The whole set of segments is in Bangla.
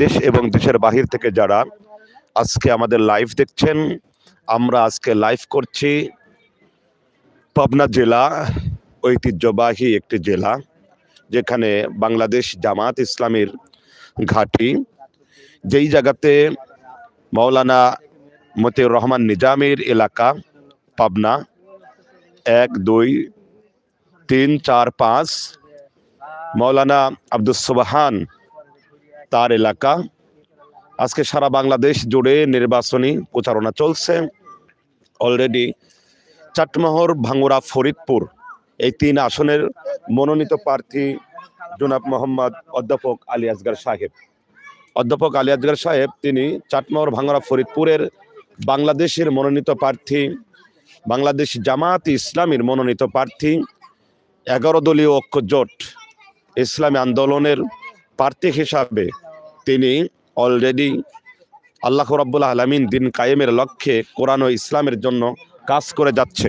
দেশ এবং দেশের বাহির থেকে যারা আজকে আমাদের লাইভ দেখছেন, আমরা আজকে লাইভ করছি পাবনা জেলা ঐতিহ্যবাহী একটি জেলা, যেখানে বাংলাদেশ জামাত ইসলামের ঘাঁটি। যেই জায়গাতে মৌলানা মতিউর রহমান নিজামের এলাকা, পাবনা, এক, দুই, তিন, চার, পাঁচ মৌলানা আব্দুল সুবাহান তার এলাকা। আজকে সারা বাংলাদেশ জুড়ে নির্বাচনী প্রচারণা চলছে। অলরেডি চাটমোহর, ভাঙ্গুরা, ফরিদপুর এই তিন আসনের মনোনীত প্রার্থী জনাব মোহাম্মদ অধ্যাপক আলী আসগার সাহেব। অধ্যাপক আলী আসগার সাহেব তিনি চাটমোহর, ভাঙ্গুরা, ফরিদপুরের বাংলাদেশের মনোনীত প্রার্থী, বাংলাদেশ জামাত ইসলামীর মনোনীত প্রার্থী, এগারো দলীয় ঐক্য জোট ইসলামী আন্দোলনের প্রার্থী হিসাবে তিনি অলরেডি আল্লাহ রব্বুল আলমিন দিন কায়েমের লক্ষ্যে কোরআন ও ইসলামের জন্য কাজ করে যাচ্ছে।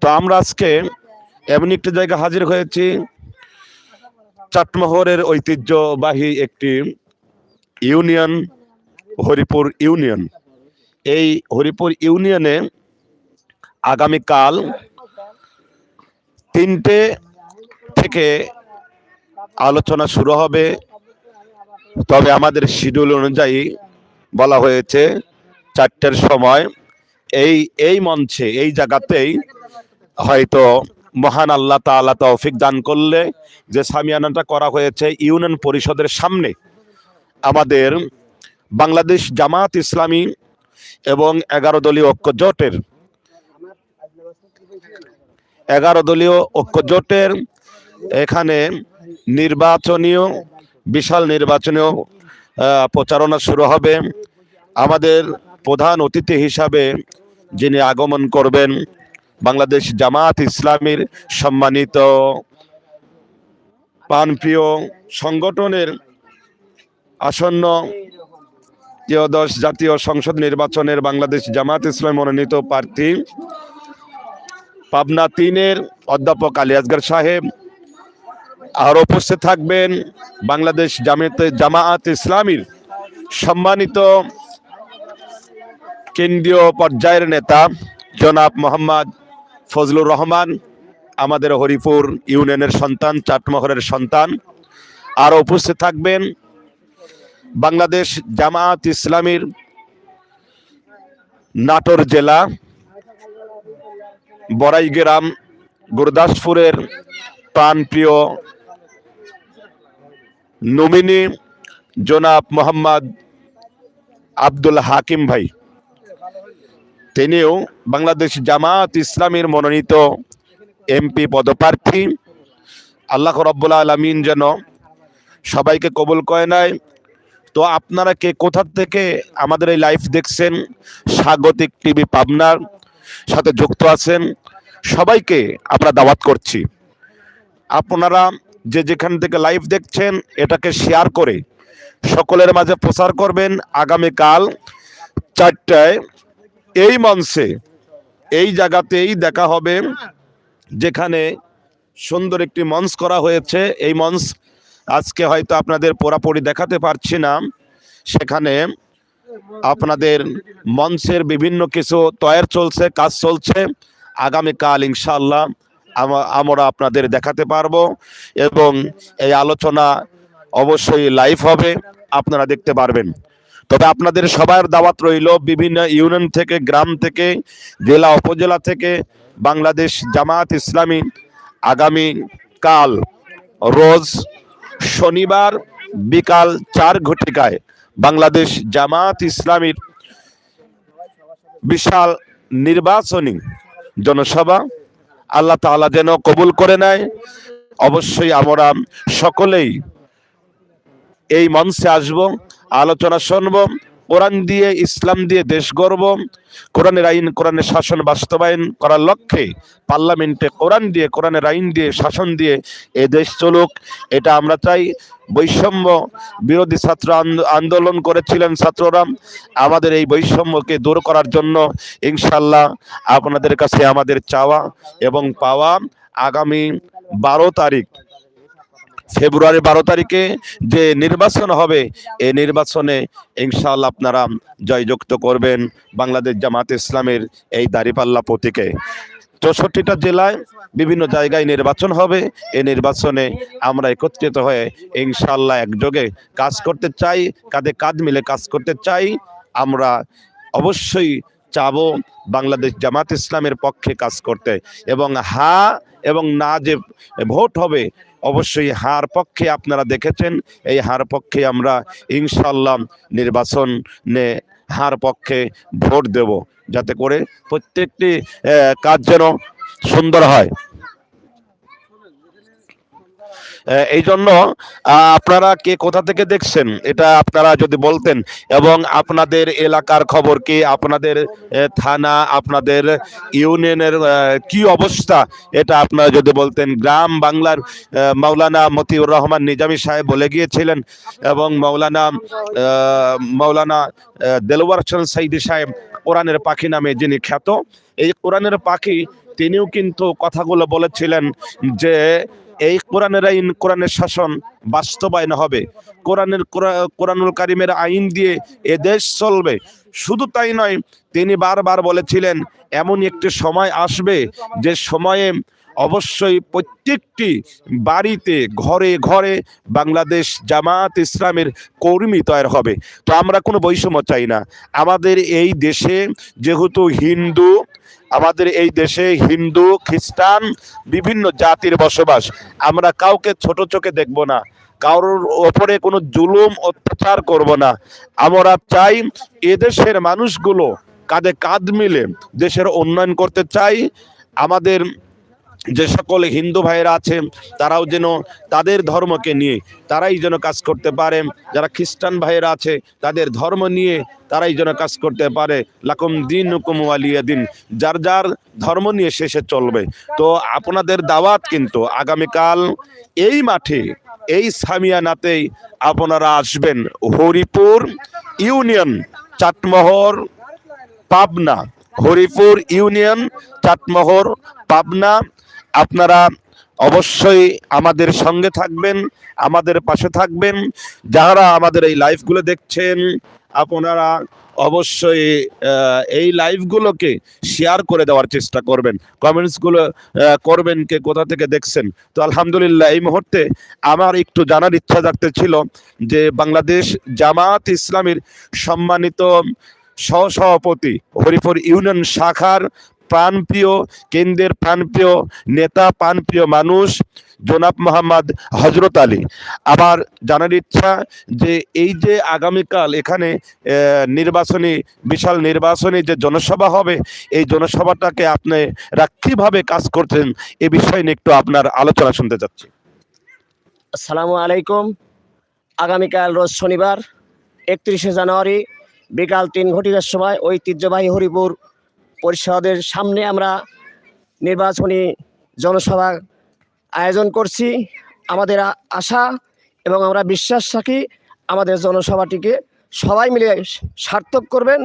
তো আমরা আজকে এমন একটি জায়গা হাজির হয়েছি, চাটমোহরের ঐতিহ্যবাহী একটি ইউনিয়ন, হরিপুর ইউনিয়ন। এই হরিপুর ইউনিয়নে আগামীকাল তিনটে থেকে আলোচনা শুরু হবে। তবে আমাদের শিডিউল অনুযায়ী বলা হয়েছে চারটের সময় এই এই মঞ্চে, এই জায়গাতেই হয়তো মহান আল্লাহ তাআলা তৌফিক দান করলে যে সামিয়ানাটা করা হয়েছে ইউনিয়ন পরিষদের সামনে আমাদের বাংলাদেশ জামাত ইসলামী এবং এগারো দলীয় ঐক্য জোটের, এগারো দলীয় ঐক্য জোটের এখানে নির্বাচনীয় বিশাল নির্বাচনেও প্রচারণা শুরু হবে। আমাদের প্রধান অতিথি হিসাবে যিনি আগমন করবেন, বাংলাদেশ জামাত ইসলামীর সম্মানিত প্রাণপ্রিয় সংগঠনের আসন্ন ত্রয়োদশ জাতীয় সংসদ নির্বাচনের বাংলাদেশ জামাত ইসলাম মনোনীত প্রার্থী পাবনা তিনের অধ্যাপক আলী আসগর সাহেব আর উপস্থিত থাকবেন বাংলাদেশ জামাতে জামায়াত ইসলামীর সম্মানিত কেন্দ্রীয় পর্যায়ের নেতা জনাব মোহাম্মদ ফজলুর রহমান, আমাদের হরিপুর ইউনিয়নের সন্তান, চাটমহরের সন্তান। আর উপস্থিত থাকবেন বাংলাদেশ জামায়াত ইসলামীর নাটোর জেলা বড়াই গ্রাম গুরদাসপুরের প্রাণপ্রিয় নমিনি জনাব মোহাম্মদ আব্দুল হাকিম ভাই। তিনিও বাংলাদেশ জামাত ইসলামের মনোনীত এমপি পদপ্রার্থী। আল্লাহ রব্বুল আলমিন যেন সবাইকে কবুল করে নেয়। তো আপনারা কে কোথা থেকে আমাদের এই লাইভ দেখছেন? স্বাগতিক টিভি পাবনার সাথে যুক্ত আছেন। সবাইকে আমরা দাওয়াত করছি। আপনারা যে যেখান থেকে লাইভ দেখছেন, এটাকে শেয়ার করে সকলের মাঝে প্রচার করবেন আগামীকাল চারটায়। এই মঞ্চে, এই জায়গাতেই দেখা হবে যেখানে সুন্দর একটি মঞ্চ করা হয়েছে। এই মঞ্চ আজকে হয়তো আপনাদের পোড়াপড়ি দেখাতে পারছি না। সেখানে আপনাদের মঞ্চের বিভিন্ন কিছু তৈরি চলছে, কাজ চলছে। আগামীকাল ইনশাআল্লাহ আমরা আপনাদের দেখাতে পারব এবং এই আলোচনা অবশ্যই লাইভ হবে, আপনারা দেখতে পারবেন। তবে আপনাদের সবার দাওয়াত রইল বিভিন্ন ইউনিয়ন থেকে, গ্রাম থেকে, জেলা, উপজেলা থেকে বাংলাদেশ জামাত ইসলামী আগামী কাল রোজ শনিবার বিকাল চার ঘটিকায় বাংলাদেশ জামাত ইসলামীর বিশাল নির্বাচনী জনসভা আল্লাহ তালা যেন কবুল করে নেয়। অবশ্যই আমরা সকলেই এই মঞ্চে আসব আলোচনা শুনব কোরআন দিয়ে, ইসলাম দিয়ে দেশ গর্ব। কোরআনের আইন, কোরআনের শাসন বাস্তবায়ন করার লক্ষ্যে পার্লামেন্টে কোরআন দিয়ে, কোরআনের আইন দিয়ে, শাসন দিয়ে এ দেশ চলুক, এটা আমরা চাই। বৈষম্য বিরোধী ছাত্র আন্দোলন করেছিলেন ছাত্ররা। আমাদের এই বৈষম্যকে দূর করার জন্য ইনশাল্লাহ আপনাদের কাছে আমাদের চাওয়া এবং পাওয়া আগামী বারো তারিখ ফেব্রুয়ারি বারো তারিখে যে নির্বাচন হবে এই নির্বাচনে ইনশাআল্লাহ আপনারা জয়যুক্ত করবেন বাংলাদেশ জামাত ইসলামের এই দাঁড়িপাল্লা প্রতীকে। চৌষট্টিটা জেলায় বিভিন্ন জায়গায় নির্বাচন হবে এই নির্বাচনে আমরা একত্রিত হয়ে ইনশাল্লাহ একযোগে কাজ করতে চাই, কাঁধে কাঁধ মিলে কাজ করতে চাই। আমরা অবশ্যই চাবো বাংলাদেশ জামাত ইসলামের পক্ষে কাজ করতে এবং হা এবং না যে ভোট হবে অবশ্যই হার পক্ষে আপনারা দেখেছেন। এই হার পক্ষে আমরা ইনশাল্লাহ নির্বাচনে হার পক্ষে ভোট দেব। যাতে করে প্রত্যেকটি কাজ যেন সুন্দর হয়। এই জন্য আপনারা কে কোথা থেকে দেখছেন, এটা আপনারা যদি বলতেন, এবং আপনাদের এলাকার খবর কি, আপনাদের থানা, আপনাদের ইউনিয়নের কি অবস্থা, এটা আপনারা যদি বলতেন। গ্রাম বাংলার মাওলানা মতিউর রহমান নিজামী সাহেব বলে গিয়েছিলেন, এবং মাওলানা মাওলানা দেলোয়ার চন্দ সাইদি সাহেব, কোরআনের পাখি নামে যিনি খ্যাত, এই কোরআনের পাখি, তিনিও কিন্তু কথাগুলো বলেছিলেন যে এই কোরআনের আইন, কোরআনের শাসন বাস্তবায়ন হবে। কোরআনের কোরআ- কোরআনুল কারিমের আইন দিয়ে এ দেশ চলবে। শুধু তাই নয়, তিনি বারবার বলেছিলেন, এমন একটি সময় আসবে যে সময়ে অবশ্যই প্রত্যেকটি বাড়িতে ঘরে ঘরে বাংলাদেশ জামাত ইসলামের কর্মী তৈরি হবে। তো আমরা কোনো বৈষম্য চাই না। আমাদের এই দেশে যেহেতু হিন্দু আমাদের এই দেশে হিন্দু, খ্রিস্টান, বিভিন্ন জাতির বসবাস। আমরা কাউকে ছোট চোখে দেখব না। কারোর ওপরে কোনো জুলুম, অত্যাচার করব না। আমরা চাই এদেশের মানুষগুলো কাঁধে কাঁধ মিলে দেশের উন্নয়ন করতে চাই। আমাদের যে সকল হিন্দু ভাইয়েরা আছে, তারাও যেন তাদের ধর্মকে নিয়ে, তারাই যেন কাজ করতে পারে। যারা খ্রিস্টান ভাইয়েরা আছে, তাদের ধর্ম নিয়ে তারাই যেন কাজ করতে পারে। লাকুম দিন হুকুম ওয়ালিয়া দিন যার যার ধর্ম নিয়ে শেষে চলবে। তো আপনাদের দাওয়াত কিন্তু আগামীকাল এই মাঠে, এই সামিয়ানাতেই আপনারা আসবেন। হরিপুর ইউনিয়ন, চাটমোহর, পাবনা। হরিপুর ইউনিয়ন, চাটমোহর, পাবনা আপনারা অবশ্যই আমাদের সঙ্গে থাকবেন, আমাদের পাশে থাকবেন। যারা আমাদের এই লাইভগুলো দেখছেন, আপনারা অবশ্যই এই লাইভগুলোকে শেয়ার করে দেওয়ার চেষ্টা করবেন। কমেন্টসগুলো করবেন কে, কোথা থেকে দেখছেন? তো আলহামদুলিল্লাহ, এই মুহূর্তে আমার একটু জানার ইচ্ছা থাকতে ছিল যে বাংলাদেশ জামাত ইসলামীর সম্মানিত সহসভাপতি হরিপুর ইউনিয়ন শাখার প্রাণপ্রিয়, কেন্দ্রের প্রাণপ্রিয় নেতা, প্রাণপ্রিয় মানুষ, জোনাব মোহাম্মদ হজরত আলী। আবার জানার ইচ্ছা যে এই যে আগামীকাল এখানে নির্বাচনী, বিশাল নির্বাচনী যে জনসভা হবে, এই জনসভাটাকে আপনি কীভাবে কাজ করছেন, এ বিষয়ে নিয়ে একটু আপনার আলোচনা শুনতে চাচ্ছি। আসসালামু আলাইকুম। আগামীকাল রোজ শনিবার, একত্রিশে জানুয়ারি, বিকাল তিন ঘটিকার সময় ঐতিহ্যবাহী হরিপুর পরিষদের সামনে আমরা নির্বাচনী জনসভা আয়োজন করছি। আমাদের আশা এবং আমরা বিশ্বাস রাখি আমাদের জনসভাটিকে সবাই মিলে সার্থক করবেন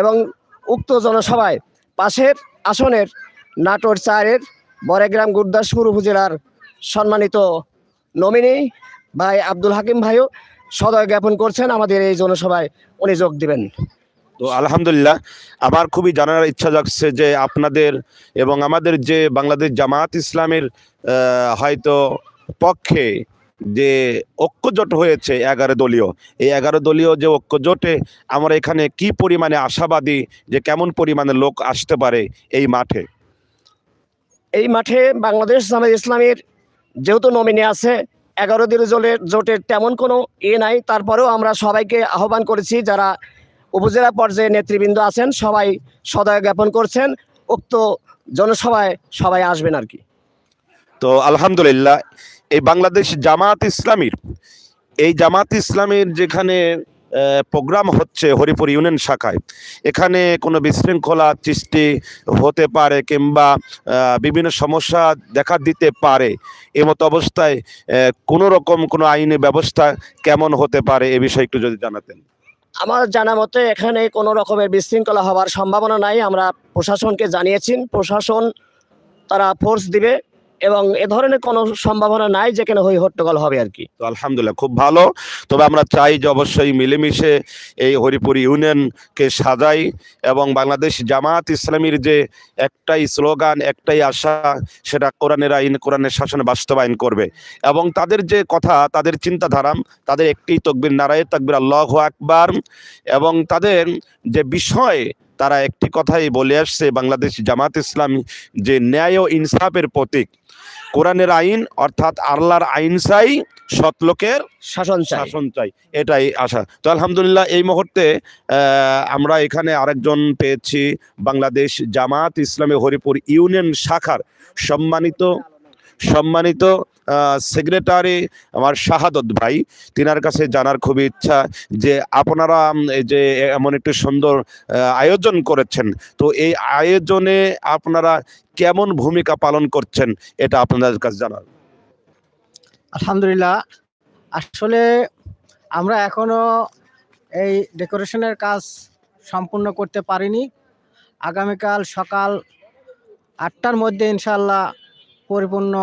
এবং উক্ত জনসভায় পাশের আসনের নাটোর চারের বরেগ্রাম গুরদাসপুর উপজেলার সম্মানিত নমিনি ভাই আব্দুল হাকিম ভাইও সদয় জ্ঞাপন করছেন। আমাদের এই জনসভায় উনি যোগ দিবেন। তো আলহামদুলিল্লাহ, আমার খুবই জানার ইচ্ছা যাচ্ছে যে আপনাদের এবং আমাদের যে বাংলাদেশ জামাত ইসলামের হয়তো পক্ষে যে ঐক্যজোট হয়েছে এগারো দলীয়, এই এগারো দলীয় যে ঐক্যজোটে আমরা এখানে কি পরিমাণে আশাবাদী যে কেমন পরিমাণে লোক আসতে পারে এই মাঠে? এই মাঠে বাংলাদেশ জামাত ইসলামের যেহেতু নমিনি আছে, এগারো দিন জোটের জোটের তেমন কোনো এ নাই, তারপরেও আমরা সবাইকে আহ্বান করেছি যারা উপজেলা পর্যায়ে নেতৃবৃন্দ আছেন, সবাই সদয় জ্ঞাপন করছেন, উক্ত জনসভায় সবাই আসবেন আর কি। তো আলহামদুলিল্লাহ, এই বাংলাদেশ জামাত ইসলামীর, এই জামাত ইসলামের যেখানে প্রোগ্রাম হচ্ছে হরিপুর ইউনিয়ন শাখায়, এখানে কোনো বিশৃঙ্খলা সৃষ্টি হতে পারে কিংবা বিভিন্ন সমস্যা দেখা দিতে পারে, এমতো অবস্থায় কোনো রকম কোনো আইনি ব্যবস্থা কেমন হতে পারে এ বিষয়ে একটু যদি জানাতেন। আমার জানা মতে এখানে কোনো রকমের বিশৃঙ্খলা হওয়ার সম্ভাবনা নাই। আমরা প্রশাসনকে জানিয়েছি। প্রশাসন তারা ফোর্স দিবে। এবং এ ধরনের কোনো সম্ভাবনা নাই যেখানে হই হট্টগোল হবে আর কি। তো আলহামদুলিল্লাহ, খুব ভালো। তবে আমরা চাই যে অবশ্যই মিলেমিশে এই হরিপুর ইউনিয়নকে সাজাই এবং বাংলাদেশ জামাত ইসলামীর যে একটাই স্লোগান, একটাই আশা, সেটা কোরআনের আইন, কোরআনের শাসনে বাস্তবায়ন করবে। এবং তাদের যে কথা, তাদের চিন্তাধারা, তাদের একটি তকবির, নারায় তাকবির, আল্লাহ আকবার, এবং তাদের যে বিষয় তারা একটি কথাই বলে আসছে বাংলাদেশ জামাত ইসলামী যে ন্যায় ও ইনসাফের প্রতীক। কোরআনের আইন অর্থাৎ আল্লাহর আইন চাই সৎলোকের শাসন শাসন চাই এটাই আশা। তো আলহামদুলিল্লাহ এই মুহূর্তে আমরা এখানে আরেকজন পেয়েছি বাংলাদেশ জামাত ইসলামী হরিপুর ইউনিয়ন শাখার সম্মানিত সম্মানিত সেক্রেটারি আমার শাহাদত ভাই, তিনার কাছে জানার খুবই ইচ্ছা যে আপনারা যে এমন একটি সুন্দর আয়োজন করেছেন। তো এই আয়োজনে আপনারা কেমন ভূমিকা পালন করছেন এটা আপনাদের কাছে জানার। আলহামদুলিল্লাহ। আসলে আমরা এখনও এই ডেকোরেশনের কাজ সম্পূর্ণ করতে পারিনি। আগামীকাল সকাল আটটার মধ্যে ইনশাল্লাহ পরিপূর্ণ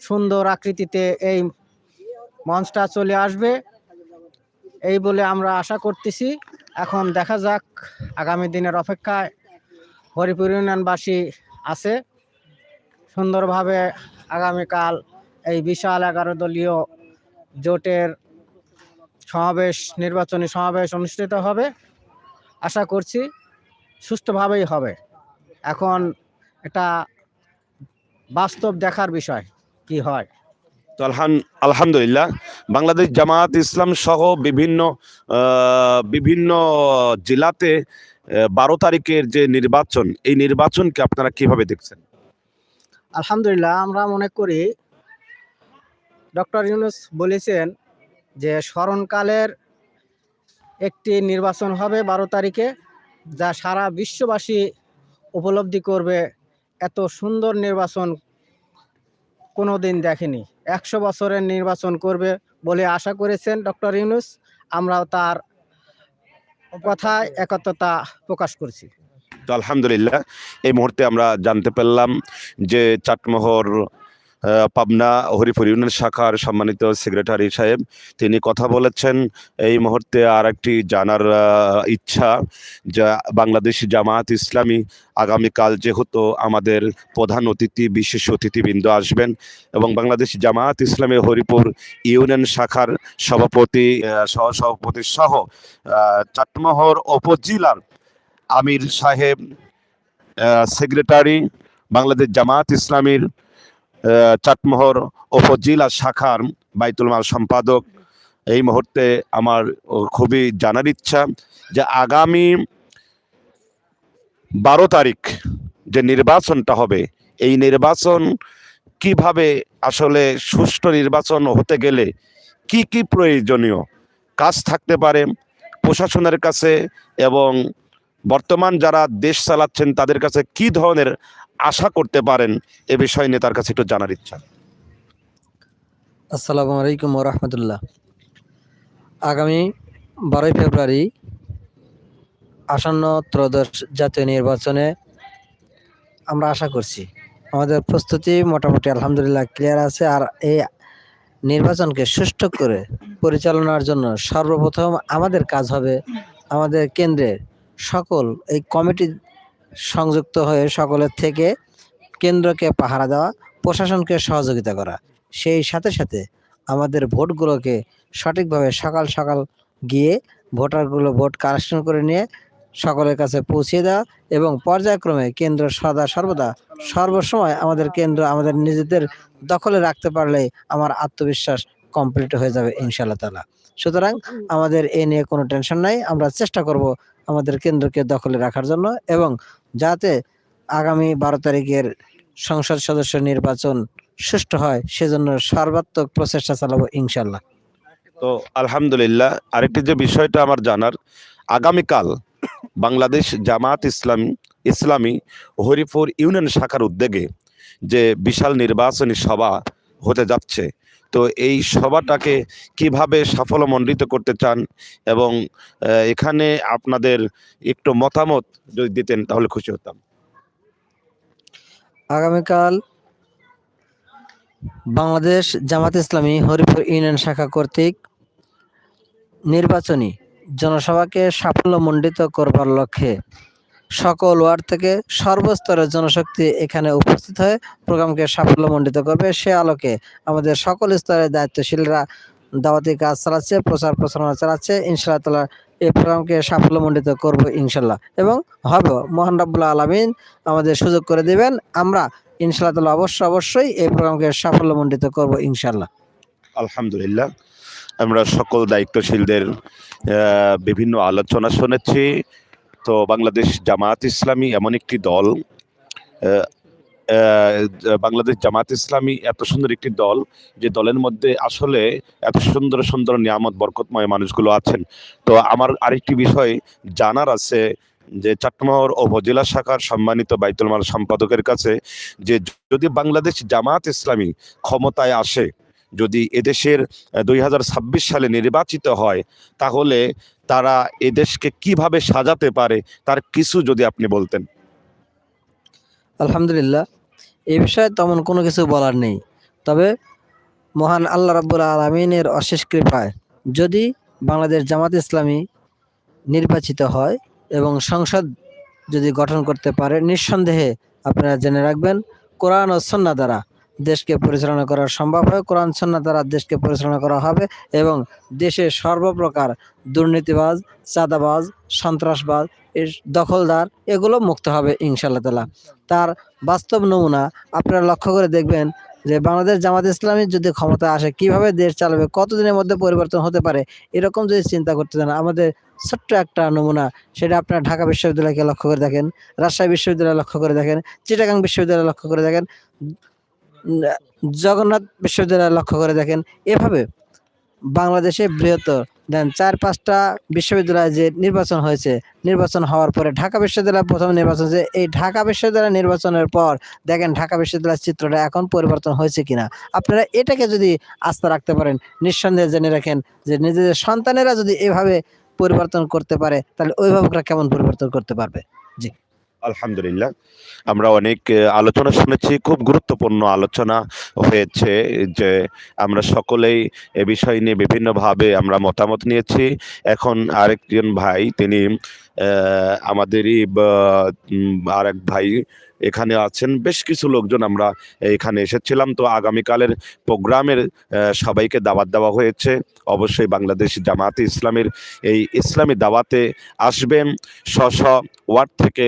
সুন্দর আকৃতিতে এই মঞ্চটা চলে আসবে। এই বলে আমরা আশা করতেছি। এখন দেখা যাক আগামী দিনের অপেক্ষায় হরিপুর ইউনিয়নবাসী আছে। সুন্দরভাবে আগামীকাল এই বিশাল এগারো দলীয় জোটের সমাবেশ, নির্বাচনী সমাবেশ অনুষ্ঠিত হবে। আশা করছি সুস্থভাবেই হবে। এখন এটা বাস্তব দেখার বিষয় কি হয়? তো আলহাম- আলহামদুলিল্লাহ বাংলাদেশ জামায়াত ইসলাম সহ বিভিন্ন বিভিন্ন জেলাতে বারো তারিখের যে নির্বাচন এই নির্বাচনকে আপনারা কীভাবে দেখছেন? আলহামদুলিল্লাহ আমরা মনে করি ডক্টর ইউনুস বলেছেন যে স্মরণকালের একটি নির্বাচন হবে বারো তারিখে যা সারা বিশ্ববাসী উপলব্ধি করবে এত সুন্দর নির্বাচন কোনো দিন দেখেনি। একশো বছরের নির্বাচন করবে বলে আশা করেছেন ডক্টর ইউনুস। আমরাও তার কথায় একত্রতা প্রকাশ করছি। তো আলহামদুলিল্লাহ, এই মুহূর্তে আমরা জানতে পারলাম যে চাটমোহর পাবনা হরিপুর ইউনিয়ন শাখার সম্মানিত সেক্রেটারি সাহেব, তিনি কথা বলেছেন। এই মুহূর্তে আর একটি জানার ইচ্ছা যা বাংলাদেশ জামাত ইসলামী আগামীকাল যেহেতু আমাদের প্রধান অতিথি, বিশেষ অতিথিবৃন্দ আসবেন এবং বাংলাদেশ জামাত ইসলামী হরিপুর ইউনিয়ন শাখার সভাপতি সহ সভাপতি সহ চাটমোহর উপজেলার আমির সাহেব সেক্রেটারি বাংলাদেশ জামাত ইসলামীর চাটমোহর উপজেলা শাখার বাইতুল মাল সম্পাদক। এই মুহূর্তে আমার খুবই জানার ইচ্ছা যে আগামী বারো তারিখ যে নির্বাচনটা হবে, এই নির্বাচন কীভাবে আসলে সুষ্ঠু নির্বাচন হতে গেলে কি কি প্রয়োজনীয় কাজ থাকতে পারে প্রশাসনের কাছে এবং বর্তমান যারা দেশ চালাচ্ছেন তাদের কাছে কি ধরনের আশা করতে পারেন এ বিষয়ে নিয়ে তার কাছে একটু জানার ইচ্ছা। আসসালামু আলাইকুম রহমতুল্লাহ। আগামী বারোই ফেব্রুয়ারি আসন্ন ত্রয়োদশ জাতীয় নির্বাচনে আমরা আশা করছি। আমাদের প্রস্তুতি মোটামুটি আলহামদুলিল্লাহ ক্লিয়ার আছে আর এই নির্বাচনকে সুষ্ঠু করে পরিচালনার জন্য সর্বপ্রথম আমাদের কাজ হবে আমাদের কেন্দ্রের সকল এই কমিটি সংযুক্ত হয়ে সকলের থেকে কেন্দ্রকে পাহারা দেওয়া, প্রশাসনকে সহযোগিতা করা। সেই সাথে সাথে আমাদের ভোটগুলোকে সঠিকভাবে সকাল সকাল গিয়ে ভোটারগুলো ভোট কালেকশন করে নিয়ে সকলের কাছে পৌঁছে দেওয়া এবং পর্যায়ক্রমে কেন্দ্র সদা সর্বদা সর্বসময় আমাদের কেন্দ্র আমাদের নিজেদের দখলে রাখতে পারলে আমার আত্মবিশ্বাস কমপ্লিট হয়ে যাবে ইনশাআল্লাহ তালা সুতরাং আমাদের এ নিয়ে কোনো টেনশন নাই, আমরা চেষ্টা করব আমাদের কেন্দ্রকে দখলে রাখার জন্য এবং যাতে আগামী বারো তারিখের সংসদ সদস্য নির্বাচন সুষ্ঠু হয়, সেজন্য সর্বাত্মক প্রচেষ্টা চালাবো ইনশাল্লাহ তো আলহামদুলিল্লাহ, আরেকটি যে বিষয়টা আমার জানার, আগামীকাল বাংলাদেশ জামাত ইসলাম, ইসলামী হরিপুর ইউনিয়ন শাখার উদ্যোগে যে বিশাল নির্বাচনী সভা হতে যাচ্ছে তো এই সভাটাকে কীভাবে সাফল্যমণ্ডিত করতে চান এবং এখানে আপনাদের একটু মতামত যদি দিতেন তাহলে খুশি হতাম। আগামীকাল বাংলাদেশ জামাত ইসলামী হরিপুর ইউনিয়ন শাখা কর্তৃক নির্বাচনী জনসভাকে সাফল্যমণ্ডিত করবার লক্ষ্যে সকল ওয়ার্ড থেকে সর্বস্তরের জনশক্তি এখানে উপস্থিত হয়ে প্রোগ্রামকে সাফল্যমণ্ডিত করবে। সে আলোকে আমাদের সকল স্তরের দায়িত্বশীলরা দাওয়াতি কাজ চালাচ্ছে, প্রচার প্রচারণা চালাচ্ছে। ইনশাআল্লাহ তালা এই প্রোগ্রামকে সাফল্যমণ্ডিত করব ইনশাল্লাহ এবং হবে, মোহান রাব্বুল্লাহ আলমিন আমাদের সুযোগ করে দিবেন। আমরা ইনশাআল্লাহ তালা অবশ্য অবশ্যই এই প্রোগ্রামকে সাফল্যমণ্ডিত করব ইনশাল্লাহ আলহামদুলিল্লাহ। আমরা সকল দায়িত্বশীলদের বিভিন্ন আলোচনা শুনেছি। তো বাংলাদেশ জামাত ইসলামী এমন একটি দল বাংলাদেশ জামাত ইসলামী এত সুন্দর একটি দল যে দলের মধ্যে আসলে এত সুন্দর সুন্দর নিয়ামত বরকতময় মানুষগুলো আছেন। তো আমার আরেকটি বিষয় জানার আছে যে চাটমোহর উপজেলা শাখার সম্মানিত বাইতুল মাল সম্পাদকের কাছে যে যদি বাংলাদেশ জামাত ইসলামী ক্ষমতায় আসে যদি এদেশের দুই হাজার ছাব্বিশ সালে নির্বাচিত হয়, তাহলে তারা এদেশকে কীভাবে সাজাতে পারে, তার কিছু যদি আপনি বলতেন। আলহামদুলিল্লাহ, এ বিষয়ে তেমন কোনো কিছু বলার নেই। তবে মহান আল্লাহ রাব্বুল আলমিনের অশেষ কৃপায়, যদি বাংলাদেশ জামাত ইসলামী নির্বাচিত হয় এবং সংসদ যদি গঠন করতে পারে, নিঃসন্দেহে আপনারা জেনে রাখবেন, কোরআন ও সন্না দ্বারা দেশকে পরিচালনা করা সম্ভব হয়। কোরআন সন্না দ্বারা দেশকে পরিচালনা করা হবে এবং দেশে সর্বপ্রকার দুর্নীতিবাজ, চাঁদাবাজ, সন্ত্রাসবাজ এর দখলদার এগুলো মুক্ত হবে ইনশাআল্লাহ তালা তার বাস্তব নমুনা আপনারা লক্ষ্য করে দেখবেন যে বাংলাদেশ জামাত ইসলামী যদি ক্ষমতা আসে, কীভাবে দেশ চালাবে, কতদিনের মধ্যে পরিবর্তন হতে পারে, এরকম যদি চিন্তা করতে চান, আমাদের ছোট্ট একটা নমুনা, সেটা আপনার ঢাকা বিশ্ববিদ্যালয়কে লক্ষ্য করে দেখেন, রাজশাহী বিশ্ববিদ্যালয় লক্ষ্য করে দেখেন, চিটাগাং বিশ্ববিদ্যালয় লক্ষ্য করে দেখেন জগন্নাথ বিশ্ববিদ্যালয় লক্ষ্য করে দেখেন, এভাবে বাংলাদেশে বৃহত্তর। দেন চার পাঁচটা বিশ্ববিদ্যালয়ে যে নির্বাচন হয়েছে, নির্বাচন হওয়ার পরে ঢাকা বিশ্ববিদ্যালয় প্রথম নির্বাচন হয়েছে এই ঢাকা বিশ্ববিদ্যালয় নির্বাচনের পর দেখেন ঢাকা বিশ্ববিদ্যালয়ের চিত্রটা এখন পরিবর্তন হয়েছে কিনা। আপনারা এটাকে যদি আস্থা রাখতে পারেন, নিঃসন্দেহে জেনে রাখেন যে নিজেদের সন্তানেরা যদি এভাবে পরিবর্তন করতে পারে, তাহলে অভিভাবকরা কেমন পরিবর্তন করতে পারবে? আলহামদুলিল্লাহ। আমরা অনেক আলোচনা শুনেছি, খুব গুরুত্বপূর্ণ আলোচনা হয়েছে যে আমরা সকলেই এ বিষয় নিয়ে বিভিন্নভাবে আমরা মতামত নিয়েছি। এখন আরেকজন ভাই, তিনি আমাদেরই আরেক ভাই এখানে আছেন বেশ কিছু লোকজন আমরা এখানে এসেছিলাম। তো আগামীকালের প্রোগ্রামের সবাইকে দাওয়াত দেওয়া হয়েছে। অবশ্যই বাংলাদেশ জামাতে ইসলামের এই ইসলামী দাওয়াতে আসবেন। স্ব ওয়ার্ড থেকে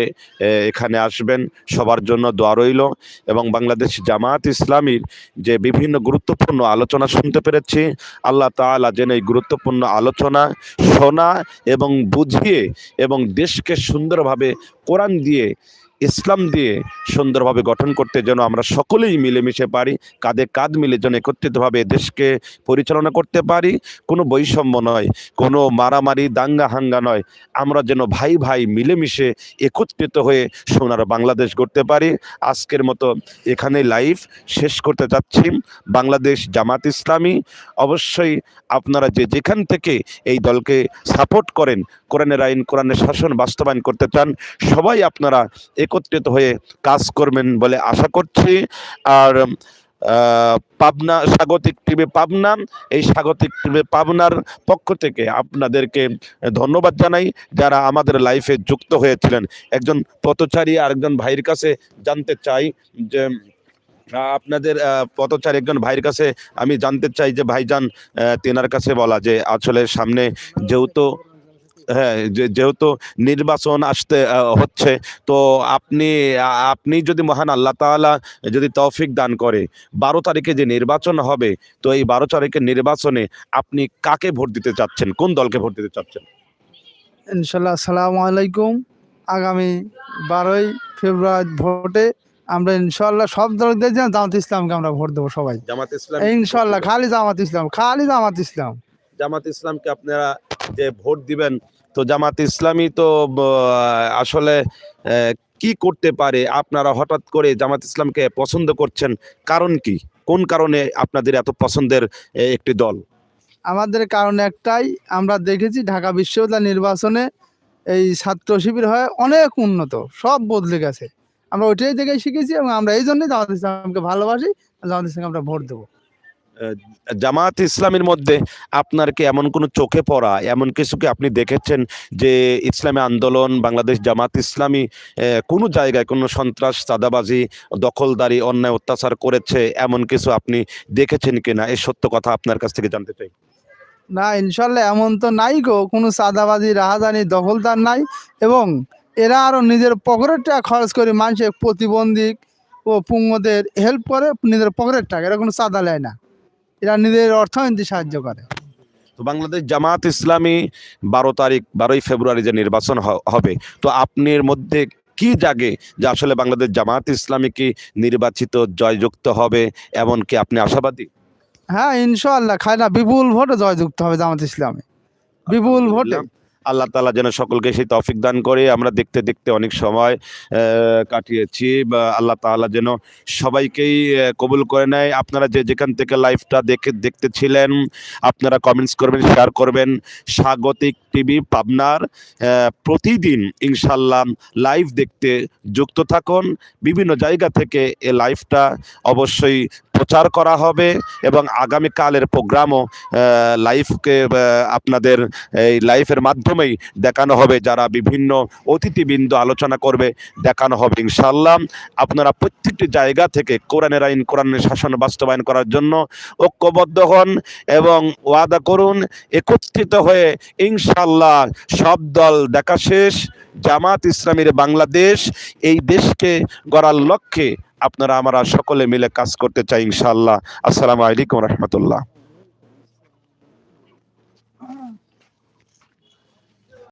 এখানে আসবেন। সবার জন্য দোয়া রইল। এবং বাংলাদেশ জামাত ইসলামীর যে বিভিন্ন গুরুত্বপূর্ণ আলোচনা শুনতে পেরেছি, আল্লাহ তাআলা যেন এই গুরুত্বপূর্ণ আলোচনা শোনা এবং বুঝিয়ে এবং দেশকে সুন্দরভাবে কোরআন দিয়ে ইসলাম দিয়ে সুন্দরভাবে গঠন করতে যেন আমরা সকলেই মিলেমিশে পারি, কাঁধে কাঁধ মিলে যেন একত্রিতভাবে দেশকে পরিচালনা করতে পারি, কোনো বৈষম্য নয়, কোনো মারামারি, দাঙ্গা হাঙ্গা নয়। আমরা যেন ভাই ভাই মিলেমিশে একত্রিত হয়ে সোনার বাংলাদেশ গড়তে পারি। আজকের মতো এখানে লাইভ শেষ করতে যাচ্ছি। বাংলাদেশ জামাত ইসলামী, অবশ্যই আপনারা যে যেখান থেকে এই দলকে সাপোর্ট করেন, কোরআনের আইন, কোরআনের শাসন বাস্তবায়ন করতে চান, সবাই আপনারা একত্রিত হয়ে কাজ করবেন বলে আশা করছি। আর পাবনা স্বাগতিক টিভি পাবনা, এই স্বাগতিক টিভি পাবনার পক্ষ থেকে আপনাদেরকে ধন্যবাদ জানাই। যারা আমাদের লাইফে যুক্ত হয়েছিলেন, একজন পথচারী আর একজন ভাইয়ের কাছে জানতে চাই যে, আপনাদের পথচারী একজন ভাইয়ের কাছে আমি জানতে চাই যে, ভাইজান তেনার কাছে বলা যে, আসলে সামনে যেহেতু হ্যাঁ যে- যেহেতু নির্বাচন আসতে হচ্ছে তো আপনি আপনি যদি মহান আল্লাহ তাআলা যদি তৌফিক দান করে বারো তারিখে যে নির্বাচন হবে তো এই বারো তারিখের নির্বাচনে আপনি কাকে ভোট দিতে চাচ্ছেন? কোন দলকে ভোট দিতে চাচ্ছেন? ইনশাল্লাহ আসসালামু আলাইকুম। আগামী বারোই ফেব্রুয়ারি ভোটে আমরা ইনশাল্লাহ সব দলদের যেন জামাত ইসলামকে আমরা ভোট দেবো সবাই। জামাত ইসলাম ইনশাল্লাহ খালি জামাত ইসলাম খালি জামাত ইসলাম। জামাত ইসলামকে আপনারা যে ভোট দিবেন, তো জামাত ইসলামী তো আসলে কি করতে পারে? আপনারা হঠাৎ করে জামাত ইসলামকে পছন্দ করছেন, কারণ কি? কোন কারণে আপনাদের এত পছন্দের একটি দল? আমাদের কারণ একটাই, আমরা দেখেছি ঢাকা বিশ্ববিদ্যালয় নির্বাচনে এই ছাত্র শিবির হয় অনেক উন্নত, সব বদলে গেছে। আমরা ওইটাই দেখে শিখেছি এবং আমরা এই জন্যই জামাত ইসলামকে ভালোবাসি, জামাত ইসলামকে আমরা ভোট দেবো। জামাত ইসলামের মধ্যে আপনার কি এমন কোনো চোখে পড়া, এমন কিছু কি আপনি দেখেছেন যে ইসলামী আন্দোলন, বাংলাদেশ জামাত ইসলামী কোনো জায়গায় কোনো সন্ত্রাস, চাঁদাবাজি, দখলদারি, অন্যায় অত্যাচার করেছে, এমন কিছু আপনি দেখেছেন কিনা? এই সত্য কথা আপনার কাছ থেকে জানতে চাই। না, ইনশাল্লাহ এমন তো নাই গো। কোনো চাঁদাবাজি, রাহাজানি, দখলদার নাই এবং এরা আরও নিজের পকেটের টাকা খরচ করে মানুষের প্রতিবন্ধী ও পুঙ্গদের হেল্প করে, নিজের পকেটের টাকা এরা কোনো চাঁদা নেয় না। এরা নিজের অর্থনীতি সাহায্য করে। তো বাংলাদেশ জামাত ইসলামী বারো তারিখ বারোই ফেব্রুয়ারি যে নির্বাচন হবে তো আপনার মধ্যে কি জাগে যে আসলে বাংলাদেশ জামাত ইসলামী কি নির্বাচিত জয়যুক্ত হবে এমন কি আপনি আশাবাদী? হ্যাঁ ইনশাল্লাহ খায় না বিপুল ভোটে জয়যুক্ত হবে জামাত ইসলামী। বিপুল ভোটে। আল্লাহ তালা যেন সকলকে সেই তৌফিক দান করে। আমরা দেখতে দেখতে অনেক সময় কাটিয়েছি বা আল্লাহ তাআলা যেন সবাইকেই কবুল করে নেয়। আপনারা যে যেখান থেকে লাইভটা দেখে, দেখতেছিলেন, আপনারা কমেন্টস করবেন শেয়ার করবেন। স্বাগতিক টিভি পাবনার প্রতিদিন ইনশাল্লাহ লাইভ দেখতে যুক্ত থাকুন। বিভিন্ন জায়গা থেকে এ লাইভটা অবশ্যই প্রচার করা হবে এবং আগামীকালের প্রোগ্রামও লাইভকে আপনাদের এই লাইফের মাধ্যমেই দেখানো হবে। যারা বিভিন্ন অতিথিবৃন্দ আলোচনা করবে, দেখানো হবে ইনশাল্লাহ আপনারা প্রত্যেকটি জায়গা থেকে কোরআনের আইন, কোরআনের শাসন বাস্তবায়ন করার জন্য ঐক্যবদ্ধ হন এবং ওয়াদা করুন, একত্রিত হয়ে ইনশাল্লাহ সব দল দেখা শেষ, জামাত ইসলামীর বাংলাদেশ এই দেশকে গড়ার লক্ষ্যে আপনারা আমরা সকলে মিলে কাজ করতে চাই ইনশাল্লাহ আসসালামু আলাইকুম রহমতুল্লাহ।